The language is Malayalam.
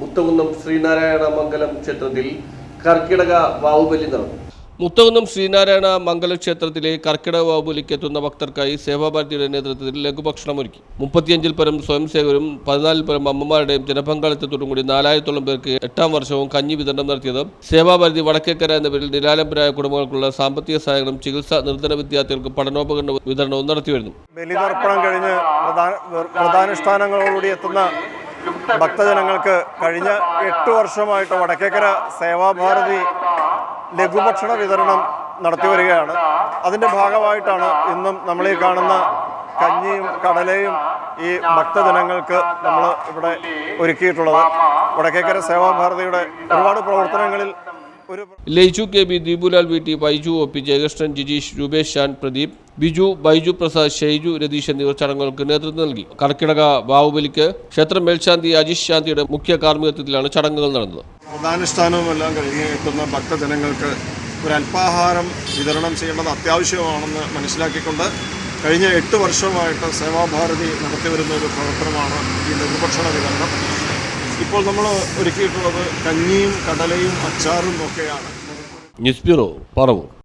Muthakunnam Sreenarayana Mangalam ക്ഷേത്രത്തിൽ കർക്കിടക വാവുബലി നടന്നു. മുത്തകുന്നം ശ്രീനാരായണ മംഗല ക്ഷേത്രത്തിലെ കർക്കിടക ബാബുലിക്ക് എത്തുന്ന ഭക്തർക്കായി സേവാഭാരതിയുടെ നേതൃത്വത്തിൽ ലഘുഭക്ഷണം ഒരുക്കി മുപ്പത്തിയഞ്ചിൽ പരം സ്വയംസേവരും പതിനാലിൽ പരം അമ്മമാരുടെയും ജനപങ്കാളിത്തത്തോടും കൂടി നാലായിരത്തോളം പേർക്ക് എട്ടാം വർഷവും കഞ്ഞി വിതരണം നടത്തിയത് സേവാഭാരതി വടക്കേക്കര എന്ന പേരിൽ നിരാലംബരായ കുടുംബങ്ങൾക്കുള്ള സാമ്പത്തിക സഹായങ്ങളും ചികിത്സ നിർദ്ധന വിദ്യാർത്ഥികൾക്ക് പഠനോപകരണ വിതരണവും നടത്തിവരുന്നു. ബലിതർപ്പണം കഴിഞ്ഞ് എത്തുന്ന ഭക്തജനങ്ങൾക്ക് കഴിഞ്ഞ എട്ട് വർഷമായിട്ട് വടക്കേക്കര സേവാഭാരതി ലഘുഭക്ഷണ വിതരണം നടത്തി വരികയാണ്. അതിന്റെ ഭാഗമായിട്ടാണ് ഇന്നും നമ്മൾ ഈ കാണുന്ന കഞ്ഞിയും കടലയും ഈ ഭക്തജനങ്ങൾക്ക് നമ്മൾ ഇവിടെ ഒരുക്കിയിട്ടുള്ളത്. വടക്കേക്കര സേവാഭാരതിയുടെ ഒരുപാട് പ്രവർത്തനങ്ങളിൽ ലയിച്ചു K B Deepulal V T Baiju O P Jayakrishnan Jijeesh Rupesh Shan Pradeep Biju Baiju Prasad Shaiju Ratheesh എന്നിവർ ചടങ്ങുകൾക്ക് നേതൃത്വം നൽകി. കർക്കിടക ബാഹുബലിക്ക് ക്ഷേത്ര മേൽശാന്തി അജീഷ് ശാന്തിയുടെ മുഖ്യ കാർമ്മികത്വത്തിലാണ് ചടങ്ങുകൾ നടന്നത്. പ്രധാനുഷ്ഠാനവും എല്ലാം കഴിഞ്ഞ് എത്തുന്ന ഭക്തജനങ്ങൾക്ക് ഒരു അല്പാഹാരം വിതരണം ചെയ്യേണ്ടത് അത്യാവശ്യമാണെന്ന് മനസ്സിലാക്കിക്കൊണ്ട് കഴിഞ്ഞ എട്ട് വർഷമായിട്ട് സേവാഭാരതി നടത്തിവരുന്ന ഒരു പ്രവർത്തനമാണ് ഈ ലഘുഭക്ഷണ വിതരണം. ഇപ്പോൾ നമ്മൾ ഒരുക്കിയിട്ടുള്ളത് കഞ്ഞിയും കടലയും അച്ചാറും ഒക്കെയാണ്. News bureau Paravur.